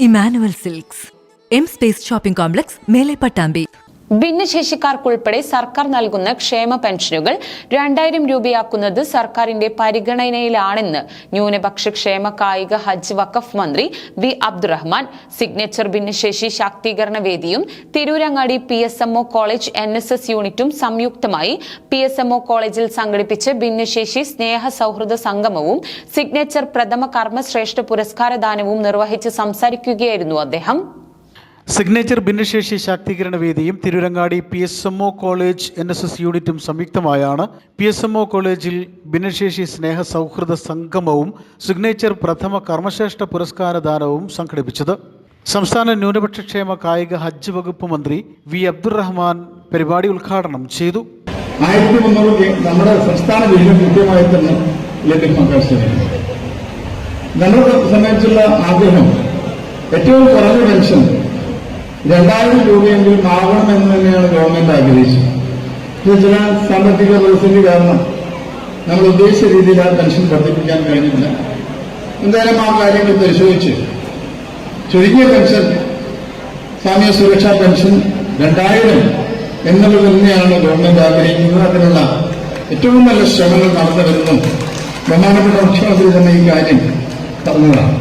Emmanuel silks. M space shopping complex മേലെ പട്ടാമ്പി. ഭിന്നശേഷിക്കാർക്കുൾപ്പെടെ സർക്കാർ നൽകുന്ന ക്ഷേമ പെൻഷനുകൾ രണ്ടായിരം രൂപയാക്കുന്നത് സർക്കാരിന്റെ പരിഗണനയിലാണെന്ന് ന്യൂനപക്ഷ ക്ഷേമ കായിക ഹജ്ജ് വഖഫ് മന്ത്രി വി അബ്ദുറഹ്മാൻ സിഗ്നേച്ചർ ഭിന്നശേഷി ശാക്തീകരണ വേദിയും Tirurangadi P S M O college N S S യൂണിറ്റും സംയുക്തമായി പി എസ് എംഒ കോളേജിൽ സംഘടിപ്പിച്ച ഭിന്നശേഷി സ്നേഹ സൗഹൃദ സംഗമവും സിഗ്നേച്ചർ പ്രഥമ കർമ്മശ്രേഷ്ഠ പുരസ്കാരദാനവും നിർവഹിച്ച് സംസാരിക്കുകയായിരുന്നു അദ്ദേഹം. സിഗ്നേച്ചർ ഭിന്നശേഷി ശാക്തീകരണ വേദിയും Tirurangadi P S M O college N S S യൂണിറ്റും സംയുക്തമായാണ്. പി എസ് എം ഒ കോളേജിൽ ഭിന്നശേഷി സ്നേഹ സൗഹൃദ സംഗമവും സിഗ്നേച്ചർ പ്രഥമ കർമ്മശ്രേഷ്ഠ പുരസ്കാരദാനവും സംഘടിപ്പിച്ചത്. സംസ്ഥാന ന്യൂനപക്ഷക്ഷേമ കായിക ഹജ്ജ് വകുപ്പ് മന്ത്രി വി അബ്ദുറഹ്മാൻ പരിപാടി ഉദ്ഘാടനം ചെയ്തു. നമ്മുടെ ഏറ്റവും കുറഞ്ഞ പെൻഷൻ രണ്ടായിരം രൂപയെങ്കിലും ആവണമെന്ന് തന്നെയാണ് ഗവൺമെന്റ് ആഗ്രഹിച്ചത്. ചില സാമ്പത്തിക പ്രതിസന്ധി കാരണം നമ്മൾ ഉദ്ദേശിച്ച രീതിയിൽ ആ പെൻഷൻ വർദ്ധിപ്പിക്കാൻ കഴിഞ്ഞില്ല. എന്തായാലും ആ കാര്യങ്ങൾ പരിശോധിച്ച് ചുരുങ്ങിയ പെൻഷൻ സാമ്യ സുരക്ഷാ പെൻഷൻ രണ്ടായിരം എന്നുള്ളത് തന്നെയാണ് ഗവൺമെന്റ് ആഗ്രഹിക്കുന്നത്. അതിനുള്ള ഏറ്റവും നല്ല ശ്രമങ്ങൾ നടന്നു വരുന്നു. ബഹുമാനപ്പെട്ട മുഖ്യമന്ത്രി തന്നെ ഈ കാര്യം പറഞ്ഞതാണ്.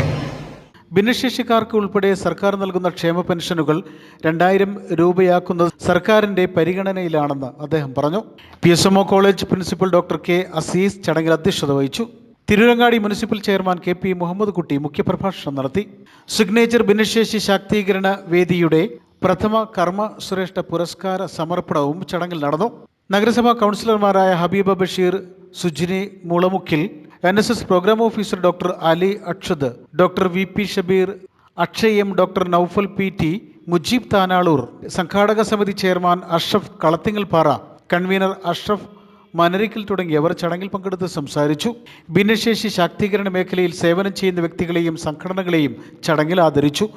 ഭിന്നശേഷിക്കാർക്ക് ഉൾപ്പെടെ സർക്കാർ നൽകുന്ന ക്ഷേമ പെൻഷനുകൾ രണ്ടായിരം രൂപയാക്കുന്നത് സർക്കാരിന്റെ പരിഗണനയിലാണെന്ന് അദ്ദേഹം പറഞ്ഞു. P S M O college principal doctor K Aziz ചടങ്ങിൽ അധ്യക്ഷത വഹിച്ചു. Tirurangadi municipal chairman K P Muhammad Kutty മുഖ്യപ്രഭാഷണം നടത്തി. സിഗ്നേച്ചർ ഭിന്നശേഷി ശാക്തീകരണ വേദിയുടെ പ്രഥമ കർമ്മ ശ്രേഷ്ഠ പുരസ്കാര സമർപ്പണവും ചടങ്ങിൽ നടന്നു. നഗരസഭാ കൗൺസിലർമാരായ Habeeba Basheer Sujini മുളമുക്കിൽ N S S program officer doctor Ali Akshad doctor V P Shabeer Akshay M doctor Noufal P T Mujeeb Thanalur സംഘാടക സമിതി ചെയർമാൻ അഷ്റഫ് കളത്തിങ്ങൽപ്പാറ കൺവീനർ അഷ്റഫ് മനരിക്കൽ തുടങ്ങിയവർ ചടങ്ങിൽ പങ്കെടുത്ത് സംസാരിച്ചു. ഭിന്നശേഷി ശാക്തീകരണ മേഖലയിൽ സേവനം ചെയ്യുന്ന വ്യക്തികളെയും സംഘടനകളെയും ചടങ്ങിൽ ആദരിച്ചു.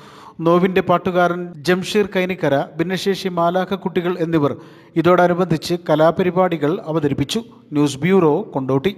നോവിന്റെ പാട്ടുകാരൻ ജംഷീർ കൈനിക്കര ഭിന്നശേഷി മാലാഖ കുട്ടികൾ എന്നിവർ ഇതോടനുബന്ധിച്ച് കലാപരിപാടികൾ അവതരിപ്പിച്ചു. News bureau Kondotty.